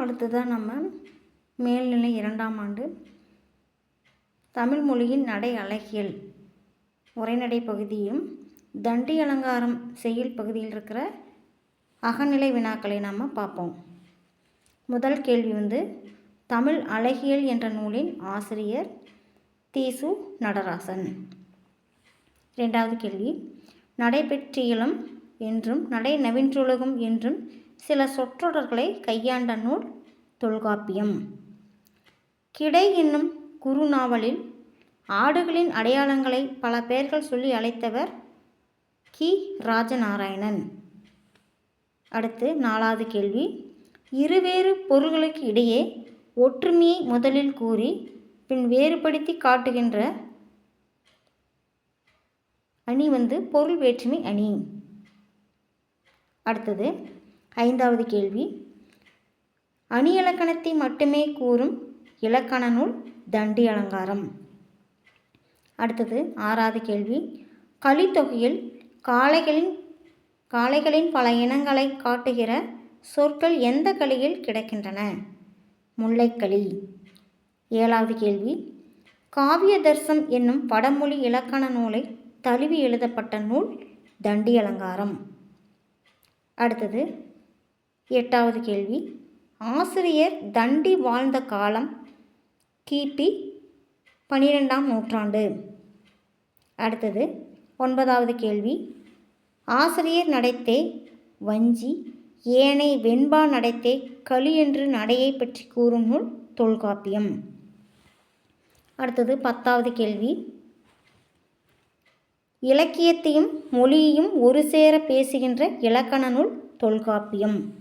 அடுத்ததாக நம்ம மேல்நிலை இரண்டாம் ஆண்டு. தமிழ் மொழியின் நடை அழகியல் உரைநடை பகுதியும் தண்டி அலங்காரம் செய்யுள் பகுதியில் இருக்கிற அகநிலை வினாக்களை நாம் பார்ப்போம். முதல் கேள்வி வந்து தமிழ் அழகியல் என்ற நூலின் ஆசிரியர் தீசு நடராசன். இரண்டாவது கேள்வி நடைபெற்றியலும் என்றும் நடை நவீன்றுலகம் என்றும் சில சொற்றொடர்களை கையாண்ட நூல் தொல்காப்பியம். கிடை என்னும் குறு நாவலில் ஆடுகளின் அடையாளங்களை பல பெயர்கள் சொல்லி அழைத்தவர் கி. ராஜநாராயணன். அடுத்து நாலாவது கேள்வி. இருவேறு பொருள்களுக்கு இடையே ஒற்றுமையை முதலில் கூறி பின் வேறுபடுத்தி காட்டுகின்ற அணி வந்து பொருள் வேற்றுமை அணி. அடுத்தது ஐந்தாவது கேள்வி. அணி இலக்கணத்தை மட்டுமே கூறும் இலக்கண நூல் தண்டி அலங்காரம். அடுத்தது ஆறாவது கேள்வி. கலித்தொகையில் காளைகளின் காளைகளின் பல இனங்களை காட்டுகிற சொற்கள் எந்த களியில் கிடக்கின்றன? முல்லைக்களி ஏழாவது கேள்வி. காவிய தர்சம் என்னும் படமொழி இலக்கண நூலை தழுவி எழுதப்பட்ட நூல் தண்டி அலங்காரம். அடுத்தது எட்டாவது கேள்வி. ஆசிரியர் தண்டி வாழ்ந்த காலம் கிபி பன்னிரெண்டாம் நூற்றாண்டு. அடுத்தது ஒன்பதாவது கேள்வி. ஆசிரியர் நடைத்தே வஞ்சி ஏனை வெண்பா நடத்தே களி என்று நடையை பற்றி கூறும் நூல் தொல்காப்பியம். அடுத்தது பத்தாவது கேள்வி. இலக்கியத்தையும் மொழியையும் ஒரு சேர பேசுகின்ற இலக்கண நூல் தொல்காப்பியம்.